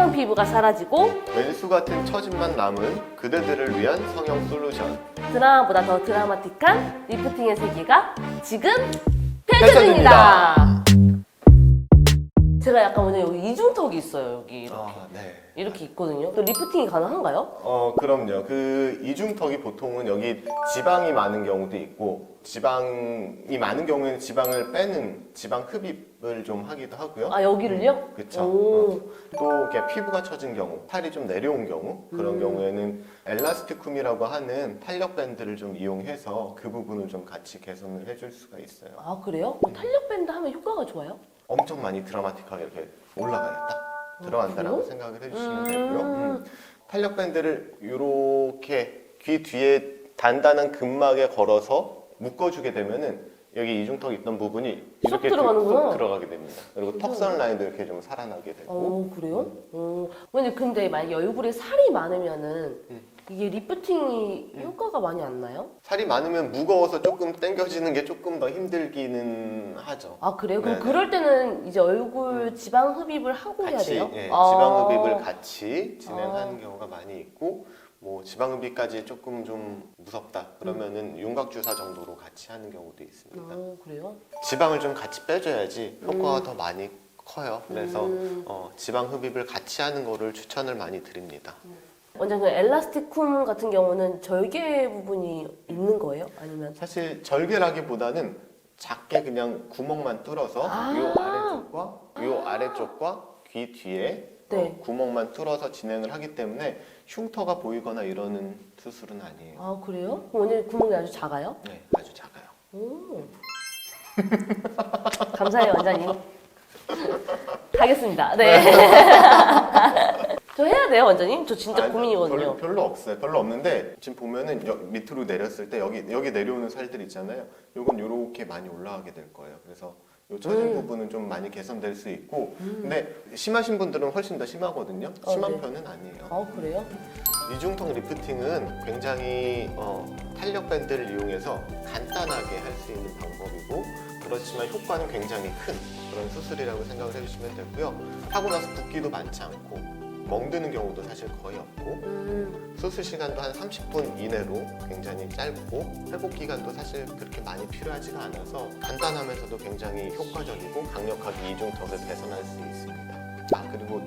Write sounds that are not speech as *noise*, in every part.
했던 피부가 사라지고 왼수 같은 처짐만 남은 그대들을 위한 성형 솔루션. 드라마보다 더 드라마틱한 리프팅의 세계가 지금 펼쳐집니다. 펼쳐집니다. 제가 약간 오늘 여기 이중턱이 있어요. 여기 이렇게. 아, 네. 이렇게 있거든요. 또 리프팅이 가능한가요? 어, 그럼요. 그 이중턱이 보통은 여기 지방이 많은 경우도 있고 지방이 많은 경우에는 지방을 빼는 지방 흡입 을좀 하기도 하고요. 아 여기를요? 그쵸. 오. 또 이렇게 피부가 처진 경우, 팔이 좀 내려온 경우 그런 음. 경우에는 엘라스티쿰이라고 하는 탄력 밴드를 좀 이용해서 그 부분을 좀 같이 개선을 해줄 수가 있어요. 아 그래요? 어, 탄력 밴드 하면 효과가 좋아요? 엄청 많이 드라마틱하게 이렇게 올라가요. 딱 들어간다라고 그래요? 생각을 해주시면 음. 되고요. 음. 탄력 밴드를 이렇게 귀 뒤에 단단한 근막에 걸어서 묶어주게 되면은 여기 이중턱 있던 부분이 쏙 이렇게 들어가는구나. 쏙 들어가게 됩니다. 그리고 턱선 라인도 이렇게 좀 살아나게 되고 어 그래요? 어. 근데 근데 만약에 얼굴에 살이 많으면은 음. 이게 리프팅이 효과가 많이 안 나요? 살이 많으면 무거워서 조금 당겨지는 게 조금 더 힘들기는 하죠. 아 그래요? 그럼 네네. 그럴 때는 이제 얼굴 지방 흡입을 하고 해야 같이 돼요? 예, 아. 지방 흡입을 같이 진행하는 아. 경우가 많이 있고 뭐 지방 흡입까지 조금 좀 무섭다 그러면은 윤곽 주사 정도로 같이 하는 경우도 있습니다. 어 그래요? 지방을 좀 같이 빼줘야지 효과가 더 많이 커요. 그래서 음. 어, 지방 흡입을 같이 하는 거를 추천을 많이 드립니다. 완전 그 엘라스틱쿰 같은 경우는 절개 부분이 있는 거예요? 아니면 사실 절개라기보다는 작게 그냥 구멍만 뚫어서 아. 요 아래쪽과 요 아래쪽과 귀 뒤에 네. 어, 구멍만 뚫어서 진행을 하기 때문에 흉터가 보이거나 이러는 수술은 아니에요. 아 그래요? 그럼 오늘 구멍이 아주 작아요? 네, 아주 작아요. 오. *laughs* 감사해요 원장님. 가겠습니다. 네. *laughs* 저 해야 돼요 원장님? 저 진짜 아니, 고민이거든요. 별로, 별로 없어요. 별로 없는데 지금 보면은 여- 밑으로 내렸을 때 여기 여기 내려오는 살들 있잖아요. 요건 요렇게 많이 올라가게 될 거예요. 그래서 요 처진 음. 부분은 좀 많이 개선될 수 있고 근데 심하신 분들은 훨씬 더 심하거든요. 어, 심한 네. 편은 아니에요. 아 그래요? 이중턱 리프팅은 굉장히 어, 탄력 밴드를 이용해서 간단하게 할 수 있는 방법이고 그렇지만 효과는 굉장히 큰 그런 수술이라고 생각을 해주시면 되고요. 하고 나서 붓기도 많지 않고 멍드는 경우도 사실 거의 없고 음, 수술 시간도 한 30분 이내로 굉장히 짧고 회복 기간도 사실 그렇게 많이 필요하지가 않아서 간단하면서도 굉장히 효과적이고 강력하게 이중턱을 개선할 수 있습니다. 아 그리고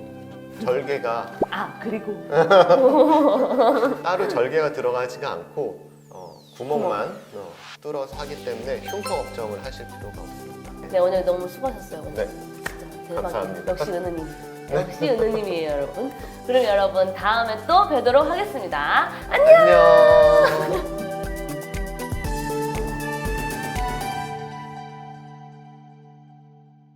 절개가 아 그리고 *laughs* 따로 절개가 들어가지가 않고 어, 구멍만 어, 뚫어서 하기 때문에 흉터 걱정을 하실 필요가 없습니다. 네 오늘 너무 수고하셨어요. 네, 진짜 대박. 감사합니다. 역시 은우님. 역시 네. 은우님이에요, 여러분. 그럼 여러분 다음에 또 뵈도록 하겠습니다. 안녕. 안녕.